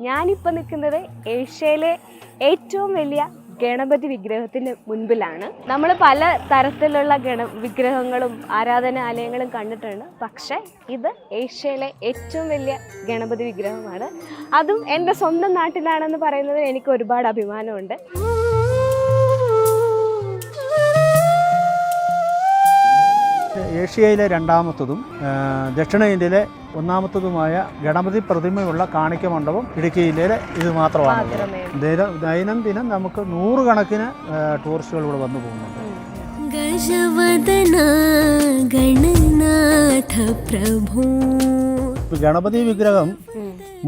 ഞാനിപ്പോൾ നിൽക്കുന്നത് ഏഷ്യയിലെ ഏറ്റവും വലിയ ഗണപതി വിഗ്രഹത്തിന് മുൻപിലാണ്. നമ്മൾ പല തരത്തിലുള്ള ഗണ വിഗ്രഹങ്ങളും ആരാധനാലയങ്ങളും കണ്ടിട്ടുണ്ട്. പക്ഷേ ഇത് ഏഷ്യയിലെ ഏറ്റവും വലിയ ഗണപതി വിഗ്രഹമാണ്. അതും എന്റെ സ്വന്തം നാട്ടിലാണെന്ന് പറയുന്നത് എനിക്ക് ഒരുപാട് അഭിമാനമുണ്ട്. ഏഷ്യയിലെ രണ്ടാമത്തതും ദക്ഷിണേന്ത്യയിലെ ഒന്നാമത്തതുമായ ഗണപതി പ്രതിമയുള്ള കാണിക്ക മണ്ഡപം ഇടുക്കി ജില്ലയിലെ ഇത് മാത്രമാണ്. ദൈനംദിനം നമുക്ക് നൂറുകണക്കിന് ടൂറിസ്റ്റുകൾ ഇവിടെ വന്നു പോകുന്നുണ്ട്. ഗജവദന പ്രഭു. ഗണപതി വിഗ്രഹം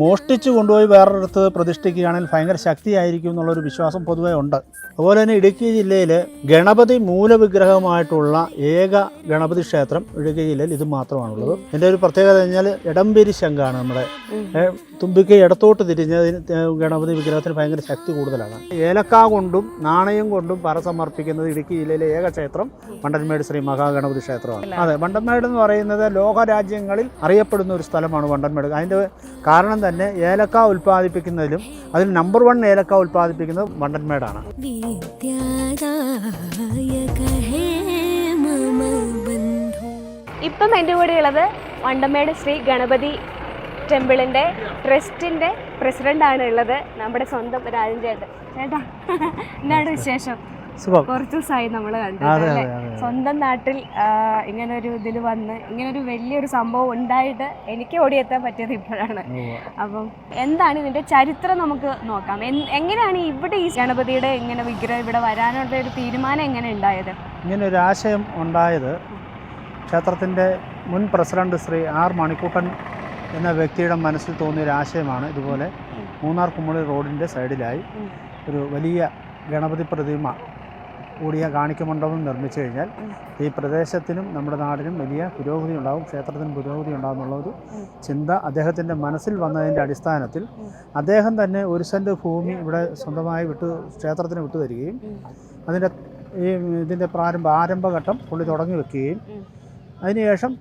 മോഷ്ടിച്ചു കൊണ്ടുപോയി വേറൊരിടത്ത് പ്രതിഷ്ഠിക്കുകയാണെങ്കിൽ ഭയങ്കര ശക്തിയായിരിക്കും എന്നുള്ളൊരു വിശ്വാസം പൊതുവേ ഉണ്ട്. അതുപോലെ തന്നെ ഇടുക്കി ജില്ലയിൽ ഗണപതി മൂലവിഗ്രഹമായിട്ടുള്ള ഏക ഗണപതി ക്ഷേത്രം ഇടുക്കി ജില്ലയിൽ ഇത് മാത്രമാണുള്ളത്. എന്റെ ഒരു പ്രത്യേകത കഴിഞ്ഞാൽ ഇടംപെരി ശങ്കാണ് നമ്മുടെ തുമ്പിക്ക് ഇടത്തോട്ട് തിരിഞ്ഞ് ഗണപതി വിഗ്രഹത്തിന് ഭയങ്കര ശക്തി കൂടുതലാണ്. ഏലക്ക കൊണ്ടും നാണയം കൊണ്ടും പറ സമർപ്പിക്കുന്നത് ഇടുക്കി ജില്ലയിലെ ഏക ക്ഷേത്രം വണ്ടന്മേട് ശ്രീ മഹാഗണപതി ക്ഷേത്രമാണ്. അതെ വണ്ടന്മേട് എന്ന് പറയുന്നത് ലോകരാജ്യങ്ങളിൽ അറിയപ്പെടുന്ന ഒരു സ്ഥലമാണ് വണ്ടന്മേട് അതിന്റെ കാരണം തന്നെ ഏലക്ക ഉൽപ്പാദിപ്പിക്കുന്നതിലും അതിൽ നമ്പർ വൺ ഏലക്ക ഉൽപ്പാദിപ്പിക്കുന്നത് വണ്ടന്മേടാണ് ഇപ്പം എന്റെ കൂടെയുള്ളത് വണ്ടമേട് ശ്രീ ഗണപതി ടെമ്പിളിന്റെ ട്രസ്റ്റിന്റെ പ്രസിഡന്റാണ് ഉള്ളത് നമ്മുടെ സ്വന്തം രാജൻ ചേട്ടൻ. ചേട്ടാ എന്താണ് വിശേഷം? കുറച്ച് ദിവസമായി നമ്മൾ കണ്ടു അതെ അല്ലേ? അതെ അതെ. സ്വന്തം നാട്ടിൽ ഇങ്ങനെ ഒരു ഇതിൽ വന്ന് ഇങ്ങനെ ഒരു വലിയൊരു സംഭവം ഉണ്ടായിട്ട് എനിക്ക് ഓടിയെത്താൻ പറ്റിയത് ഇപ്പോഴാണ്. അപ്പം എന്താണ് ഇതിന്റെ ചരിത്രം നമുക്ക് നോക്കാം. എങ്ങനെയാണ് ഇവിടെ ഈ ഗണപതിയുടെ ഇങ്ങനെ വിഗ്രഹം ഇവിടെ വരാനുള്ള ഒരു തീരുമാനം എങ്ങനെ ഉണ്ടായത്? ഇങ്ങനെ ഒരു ആശയം ഉണ്ടായത് ക്ഷേത്രത്തിന്റെ മുൻ പ്രസിഡന്റ് ശ്രീ ആർ മണിക്കൂട്ടൻ എന്ന വ്യക്തിയുടെ മനസ്സിൽ തോന്നിയ ഒരു ആശയമാണ് ഇതുപോലെ മൂന്നാർ കുമ്മളി റോഡിന്റെ സൈഡിലായി ഒരു വലിയ ഗണപതി പ്രതിമ കൂടിയ കാണിക്ക മണ്ഡപം നിർമ്മിച്ചു കഴിഞ്ഞാൽ ഈ പ്രദേശത്തിനും നമ്മുടെ നാടിനും വലിയ പുരോഗതി ഉണ്ടാകും ക്ഷേത്രത്തിനും പുരോഗതി ഉണ്ടാകും എന്നുള്ളൊരു. ചിന്ത അദ്ദേഹത്തിന്റെ മനസ്സിൽ വന്നതിന്റെ അടിസ്ഥാനത്തിൽ അദ്ദേഹം തന്നെ ഒരു സെന്റ് ഭൂമി ഇവിടെ സ്വന്തമായി വിട്ടു ക്ഷേത്രത്തിന് വിട്ടു തരികയും അതിന്റെ ഈ ഇതിന്റെ പ്രാരംഭ ആരംഭഘട്ടം പുള്ളി തുടങ്ങി വെക്കുകയും. അതിനുശേഷം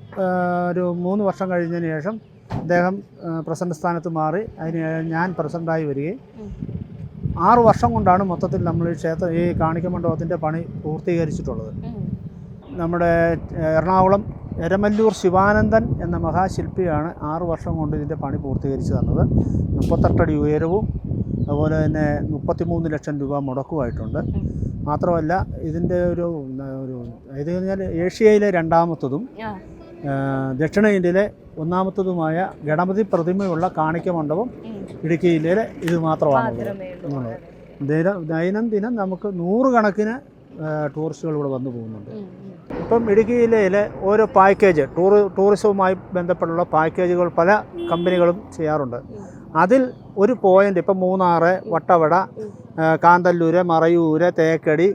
ഒരു മൂന്ന് വർഷം കഴിഞ്ഞതിന് ശേഷം അദ്ദേഹം പ്രസിഡന്റ് സ്ഥാനത്ത് മാറി. അതിന് ഞാൻ പ്രസിഡന്റായി വരികയും ആറു വർഷം കൊണ്ടാണ് മൊത്തത്തിൽ നമ്മൾ ഈ ക്ഷേത്രം ഈ കാണിക്ക മണ്ഡപത്തിന്റെ പണി പൂർത്തീകരിച്ചിട്ടുള്ളത്. നമ്മുടെ എറണാകുളം എരമല്ലൂർ ശിവാനന്ദൻ എന്ന മഹാശില്പിയാണ് ആറു വർഷം കൊണ്ട് ഇതിന്റെ പണി പൂർത്തീകരിച്ചു തന്നത്. മുപ്പത്തെട്ടടി ഉയരവും അതുപോലെ തന്നെ മുപ്പത്തിമൂന്ന് ലക്ഷം രൂപ മുടക്കുമായിട്ടുണ്ട്. മാത്രമല്ല ഇതിന്റെ ഒരു ഒരു ഇത് കഴിഞ്ഞാൽ ഏഷ്യയിലെ രണ്ടാമത്തതും ദക്ഷിണേന്ത്യയിലെ ഒന്നാമത്തതുമായ ഗണപതി പ്രതിമയുള്ള കാണിക്ക മണ്ഡപം. ഇടുക്കി ജില്ലയിലെ ഇത് മാത്രമാണ് ദൈനംദിനം നമുക്ക് നൂറുകണക്കിന് ടൂറിസ്റ്റുകൾ ഇവിടെ വന്നു പോകുന്നുണ്ട്. ഇപ്പം ഇടുക്കി ജില്ലയിലെ ഓരോ പാക്കേജ് ടൂർ ടൂറിസവുമായി ബന്ധപ്പെട്ടുള്ള പാക്കേജുകൾ പല കമ്പനികളും ചെയ്യാറുണ്ട്. അതിൽ ഒരു പോയിന്റ് ഇപ്പം മൂന്നാറ് വട്ടവട കാന്തല്ലൂര് മറയൂര് തേക്കടി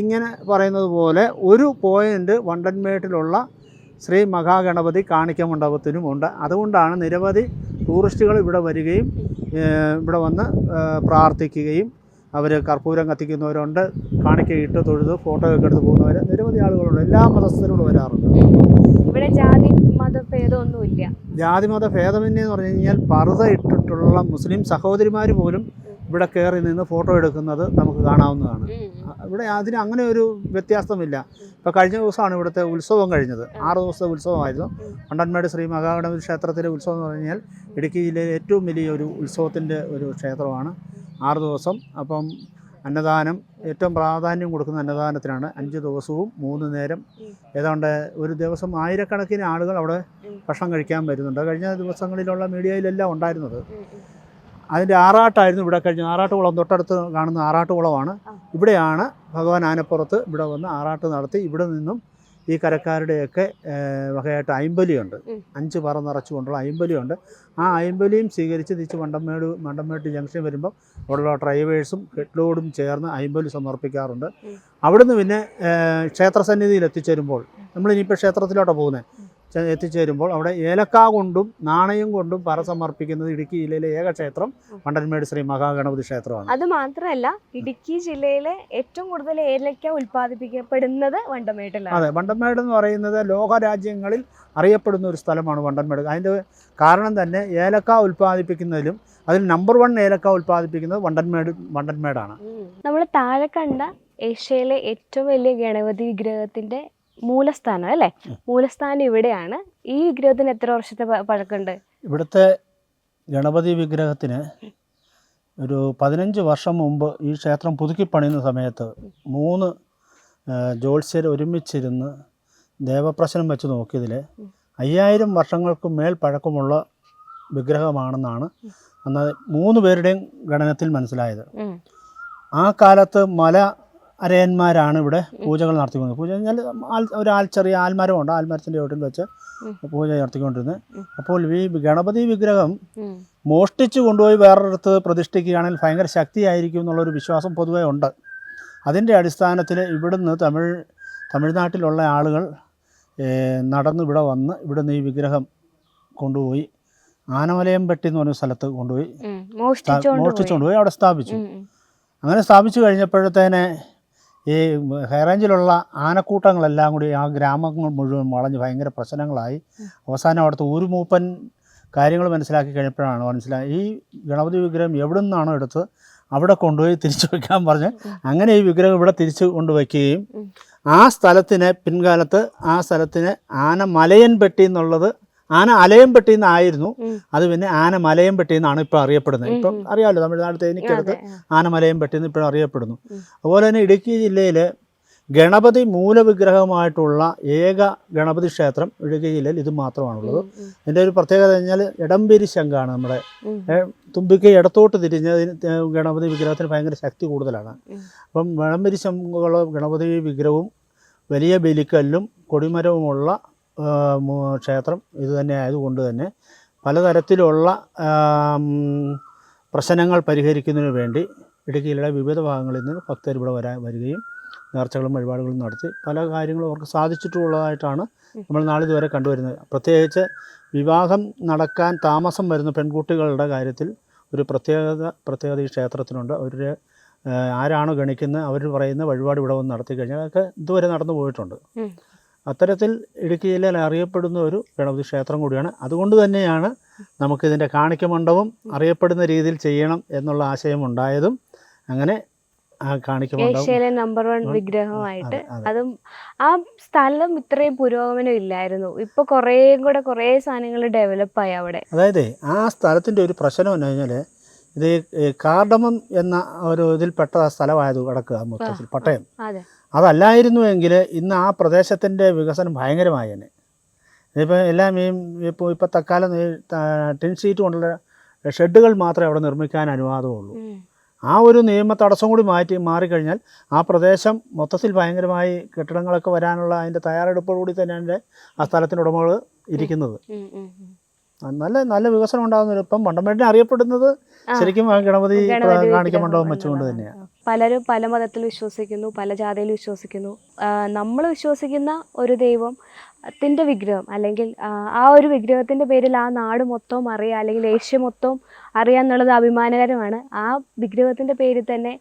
ഇങ്ങനെ പറയുന്നത് പോലെ ഒരു പോയിന്റ് വണ്ടൻമേട്ടിലുള്ള ശ്രീ മഹാഗണപതി കാണിക്ക മണ്ഡപത്തിനും ഉണ്ട്. അതുകൊണ്ടാണ് നിരവധി ടൂറിസ്റ്റുകൾ ഇവിടെ വരികയും ഇവിടെ വന്ന് പ്രാർത്ഥിക്കുകയും അവർ കർപ്പൂരം കത്തിക്കുന്നവരുണ്ട് കാണിക്കയിട്ട് തൊഴുത് ഫോട്ടോ ഒക്കെ എടുത്ത് പോകുന്നവർ നിരവധി ആളുകളുണ്ട്. എല്ലാ മതസ്ഥരോട് വരാറുണ്ട്. ഇവിടെ ജാതി മതഭേദമൊന്നുമില്ല ജാതിമത ഭേദമന്യേ എന്ന് പറഞ്ഞു കഴിഞ്ഞാൽ പർദ്ദ ഇട്ടിട്ടുള്ള മുസ്ലിം സഹോദരിമാർ പോലും ഇവിടെ കയറി നിന്ന് ഫോട്ടോ എടുക്കുന്നത് നമുക്ക് കാണാവുന്നതാണ്. ഇവിടെ അതിന് അങ്ങനെ ഒരു വ്യത്യാസമില്ല. ഇപ്പോൾ കഴിഞ്ഞ ദിവസമാണ് ഇവിടുത്തെ ഉത്സവം കഴിഞ്ഞത്. ആറ് ദിവസത്തെ ഉത്സവമായിരുന്നു. മണ്ടന്മേട് ശ്രീ മഹാഗണപതി ക്ഷേത്രത്തിലെ ഉത്സവം എന്ന് പറഞ്ഞാൽ ഇടുക്കി ജില്ലയിലെ ഏറ്റവും വലിയ ഒരു ഉത്സവത്തിന്റെ ഒരു ക്ഷേത്രമാണ്. ആറ് ദിവസം അപ്പം അന്നദാനം ഏറ്റവും പ്രാധാന്യം കൊടുക്കുന്ന അന്നദാനത്തിനാണ് അഞ്ച് ദിവസവും മൂന്ന് നേരം. ഏതാണ്ട് ഒരു ദിവസം ആയിരക്കണക്കിന് ആളുകൾ അവിടെ ഭക്ഷണം കഴിക്കാൻ വരുന്നുണ്ട്. കഴിഞ്ഞ ദിവസങ്ങളിലുള്ള മീഡിയയിലെല്ലാം ഉണ്ടായിരുന്നത്. അതിന്റെ ആറാട്ടായിരുന്നു ഇവിടെ കഴിഞ്ഞ ആറാട്ടുകുളം തൊട്ടടുത്ത് കാണുന്ന ആറാട്ടുകുളമാണ്. ഇവിടെയാണ് ഭഗവാൻ ആനപ്പുറത്ത് ഇവിടെ വന്ന് ആറാട്ട് നടത്തി. ഇവിടെ നിന്നും ഈ കരക്കാരുടെയൊക്കെ വകയായിട്ട് അയിമ്പലിയുണ്ട്. അഞ്ച് പറ നിറച്ചുകൊണ്ടുള്ള അയിമ്പലിയുണ്ട്. ആ അയിമ്പലിയും സ്വീകരിച്ച് തിരിച്ച് മണ്ടമേട് മണ്ടമേട്ട് ജംഗ്ഷൻ വരുമ്പോൾ അവിടെയുള്ള ഡ്രൈവേഴ്സും ഹെഡ്ലോഡും ചേർന്ന് അയിമ്പലി സമർപ്പിക്കാറുണ്ട്. അവിടുന്ന് പിന്നെ ക്ഷേത്ര ക്ഷേത്രസന്നിധിയിൽ എത്തിച്ചേരുമ്പോൾ നമ്മളിനിയിപ്പോൾ ക്ഷേത്രത്തിലോട്ടാണ് പോകുന്നത്. എത്തിച്ചേരുമ്പോൾ അവിടെ ഏലക്ക കൊണ്ടും നാണയം കൊണ്ടും പറ സമർപ്പിക്കുന്നത് ഇടുക്കി ജില്ലയിലെ ഏക ക്ഷേത്രം മണ്ടന്മേട് ശ്രീ മഹാഗണപതി ക്ഷേത്രമാണ്. അത് മാത്രമല്ല ഇടുക്കി ജില്ലയിലെ ഏറ്റവും കൂടുതൽ ഏലക്ക ഉൽപ്പാദിപ്പിക്കപ്പെടുന്നത് വണ്ടമേട്ടിലാണ്. അതെ വണ്ടമേട് എന്ന് പറയുന്നത് ലോകരാജ്യങ്ങളിൽ അറിയപ്പെടുന്ന ഒരു സ്ഥലമാണ് വണ്ടന്മേട് അതിന്റെ കാരണം തന്നെ ഏലക്ക ഉൽപ്പാദിപ്പിക്കുന്നതിലും അതിൽ നമ്പർ വൺ ഏലക്ക ഉൽപ്പാദിപ്പിക്കുന്നത് വണ്ടന്മേട് വണ്ടന്മേടാണ് നമ്മൾ താഴെ കണ്ട ഏഷ്യയിലെ ഏറ്റവും വലിയ ഗണപതി വിഗ്രഹത്തിന്റെ മൂലസ്ഥാനം അല്ലേ? മൂലസ്ഥാനം ഇവിടെയാണ്. ഈ വിഗ്രഹത്തിന് എത്ര വർഷത്തെ പഴക്കമുണ്ട്? ഇവിടുത്തെ ഗണപതി വിഗ്രഹത്തിന് ഒരു പതിനഞ്ച് വർഷം മുമ്പ് ഈ ക്ഷേത്രം പുതുക്കി പണിയുന്ന സമയത്ത് മൂന്ന് ജോത്സ്യർ ഒരുമിച്ചിരുന്ന് ദേവപ്രശ്നം വെച്ച് നോക്കിയതിൽ അയ്യായിരം വർഷങ്ങൾക്ക് മേൽ പഴക്കമുള്ള വിഗ്രഹമാണെന്നാണ് അന്ന് മൂന്ന് പേരുടെയും ഗണനത്തിൽ മനസ്സിലായത്. ആ കാലത്ത് മല അരയന്മാരാണ് ഇവിടെ പൂജകൾ നടത്തിക്കൊണ്ടിരുന്നത് പൂജ കഴിഞ്ഞാൽ ആൽ ഒരു ആൽ ചെറിയ ആൽമരമുണ്ട് ആൽമരത്തിന്റെ ചോട്ടിൽ വെച്ച്. പൂജ നടത്തിക്കൊണ്ടിരുന്നത് അപ്പോൾ ഈ ഗണപതി വിഗ്രഹം മോഷ്ടിച്ചു കൊണ്ടുപോയി വേറൊരിടത്ത് പ്രതിഷ്ഠിക്കുകയാണെങ്കിൽ ഭയങ്കര ശക്തിയായിരിക്കും എന്നുള്ളൊരു വിശ്വാസം പൊതുവേ ഉണ്ട് അതിന്റെ അടിസ്ഥാനത്തിൽ ഇവിടുന്ന് തമിഴ് തമിഴ്നാട്ടിലുള്ള ആളുകൾ നടന്ന് ഇവിടെ വന്ന് ഇവിടുന്ന് ഈ വിഗ്രഹം കൊണ്ടുപോയി ആനമലയംപെട്ടി എന്ന് പറഞ്ഞ സ്ഥലത്ത് കൊണ്ടുപോയി ഉം. സ്ഥാ- മോഷ്ടിച്ചോണ്ട് മോഷ്ടിച്ച് പോയി. കൊണ്ടുപോയി അവിടെ സ്ഥാപിച്ചു. അങ്ങനെ സ്ഥാപിച്ചു കഴിഞ്ഞപ്പോഴത്തേനെ ഈ ഹൈറേഞ്ചിലുള്ള ആനക്കൂട്ടങ്ങളെല്ലാം കൂടി ആ ഗ്രാമങ്ങൾ മുഴുവൻ വളഞ്ഞ് ഭയങ്കര പ്രശ്നങ്ങളായി. അവസാനം അവിടുത്തെ ഒരു മൂപ്പൻ കാര്യങ്ങൾ മനസ്സിലാക്കി കഴിഞ്ഞപ്പോഴാണ് മനസ്സിലായി ഈ ഗണപതി വിഗ്രഹം എവിടെ നിന്നാണോ എടുത്ത് അവിടെ കൊണ്ടുപോയി തിരിച്ചു വയ്ക്കാൻ പറഞ്ഞ് അങ്ങനെ ഈ വിഗ്രഹം ഇവിടെ തിരിച്ചു കൊണ്ടുവയ്ക്കുകയും ആ സ്ഥലത്തിന് പിൻകാലത്ത് ആ സ്ഥലത്തിന് ആന മലയൻപെട്ടി എന്നുള്ളത് ആന അലയംപെട്ടി എന്നായിരുന്നു അത് പിന്നെ ആന മലയംപെട്ടി എന്നാണ് ഇപ്പോൾ അറിയപ്പെടുന്നത്. ഇപ്പം അറിയാമല്ലോ തമിഴ്നാട് തേനിക്കടുത്ത് ആന മലയംപെട്ടി എന്ന് ഇപ്പോഴും അറിയപ്പെടുന്നു. അതുപോലെ തന്നെ ഇടുക്കി ജില്ലയിൽ ഗണപതി മൂലവിഗ്രഹമായിട്ടുള്ള ഏക ഗണപതി ക്ഷേത്രം ഇടുക്കി ജില്ലയിൽ ഇത് മാത്രമാണുള്ളത്. ഉം, ഒരു പ്രത്യേകത കഴിഞ്ഞാൽ ഇടംപേരി ശംഖാണ് നമ്മുടെ. തുമ്പിക്ക് ഇടത്തോട്ട് തിരിഞ്ഞതിന് ഗണപതി വിഗ്രഹത്തിന് ഭയങ്കര ശക്തി കൂടുതലാണ്. അപ്പം ഇടംപേരി ശംഖുള്ള ഗണപതി വിഗ്രഹവും വലിയ ബലിക്കല്ലും കൊടിമരവുമുള്ള ക്ഷേത്രം ഇതുതന്നെ ആയതുകൊണ്ട് തന്നെ പലതരത്തിലുള്ള പ്രശ്നങ്ങൾ പരിഹരിക്കുന്നതിന് വേണ്ടി ഇടുക്കിയിലെ വിവിധ ഭാഗങ്ങളിൽ നിന്ന് ഭക്തർ ഇവിടെ വരാൻ വരികയും നേർച്ചകളും വഴിപാടുകളും നടത്തി പല കാര്യങ്ങളും അവർക്ക് സാധിച്ചിട്ടുള്ളതായിട്ടാണ് നമ്മൾ നാളിതുവരെ കണ്ടുവരുന്നത്. പ്രത്യേകിച്ച് വിവാഹം നടക്കാൻ താമസം വരുന്ന പെൺകുട്ടികളുടെ കാര്യത്തിൽ ഒരു പ്രത്യേകത പ്രത്യേകത ഈ ക്ഷേത്രത്തിനുണ്ട്. അവർ ആരാണോ ഗണിക്കുന്നത് അവർ പറയുന്ന വഴിപാട് ഇവിടെ വന്ന് നടത്തി കഴിഞ്ഞാൽ അതൊക്കെ ഇതുവരെ നടന്നു പോയിട്ടുണ്ട്. അത്തരത്തിൽ ഇടുക്കി ജില്ലയിൽ അറിയപ്പെടുന്ന ഒരു ഗണപതി ക്ഷേത്രം കൂടിയാണ്. അതുകൊണ്ട് തന്നെയാണ് നമുക്കിതിന്റെ കാണിക്ക മണ്ഡപം അറിയപ്പെടുന്ന രീതിയിൽ ചെയ്യണം എന്നുള്ള ആശയം ഉണ്ടായതും അങ്ങനെ ഏഷ്യയിലെ നമ്പർ വൺ വിഗ്രഹമായിട്ട് അതെ, ആ സ്ഥലം ഇത്രയും പുരോഗമനം ഇല്ലായിരുന്നു. ഇപ്പൊ കുറേ കൂടെ കുറേ സാധനങ്ങൾ ഡെവലപ്പായി അവിടെ. അതായത് ആ സ്ഥലത്തിന്റെ ഒരു പ്രശ്നം എന്ന് കഴിഞ്ഞാൽ ഇത് കാർഡമം എന്ന ഒരു ഇതിൽപ്പെട്ട സ്ഥലമായത് കിടക്കുക മൊത്തത്തിൽ പട്ടയം. അതല്ലായിരുന്നു എങ്കിൽ ഇന്ന് ആ പ്രദേശത്തിന്റെ വികസനം ഭയങ്കരമായി തന്നെ. ഇതിപ്പോൾ എല്ലാം ഈ ഇപ്പോൾ ഇപ്പോൾ തക്കാലം ഈ ടിൻ ഷീറ്റ് കൊണ്ടുള്ള ഷെഡുകൾ മാത്രമേ അവിടെ നിർമ്മിക്കാൻ അനുവാദമുള്ളൂ. ആ ഒരു നിയമ തടസ്സം കൂടി മാറ്റി മാറിക്കഴിഞ്ഞാൽ ആ പ്രദേശം മൊത്തത്തിൽ ഭയങ്കരമായി കെട്ടിടങ്ങളൊക്കെ വരാനുള്ള അതിന്റെ തയ്യാറെടുപ്പോടുകൂടി തന്നെയാണ് ആ സ്ഥലത്തിന്റെ ഉടമകൾ ഇരിക്കുന്നത്. നല്ല നല്ല വികസനം ഉണ്ടാകുന്ന ഇപ്പം മണ്ടമ്പേട്ടിനെ അറിയപ്പെടുന്നത് ശരിക്കും ഗണപതി കാണിക്ക മണ്ഡപം വെച്ചുകൊണ്ട് തന്നെയാണ് പലരും പല മതത്തിൽ വിശ്വസിക്കുന്നു പല ജാതിയിൽ വിശ്വസിക്കുന്നു. നമ്മൾ വിശ്വസിക്കുന്ന ഒരു ദൈവത്തിന്റെ വിഗ്രഹം അല്ലെങ്കിൽ ആ, ഒരു വിഗ്രഹത്തിന്റെ പേരിൽ ആ നാട് മൊത്തം അറിയാം അല്ലെങ്കിൽ ഏഷ്യ മൊത്തം അറിയാം എന്നുള്ളത് അഭിമാനകരമാണ്. ആ വിഗ്രഹത്തിന്റെ പേരിൽ തന്നെ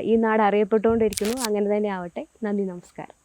ഈ നാട് അറിയപ്പെട്ടുകൊണ്ടിരിക്കുന്നു. അങ്ങനെ തന്നെ ആവട്ടെ. നന്ദി നമസ്കാരം.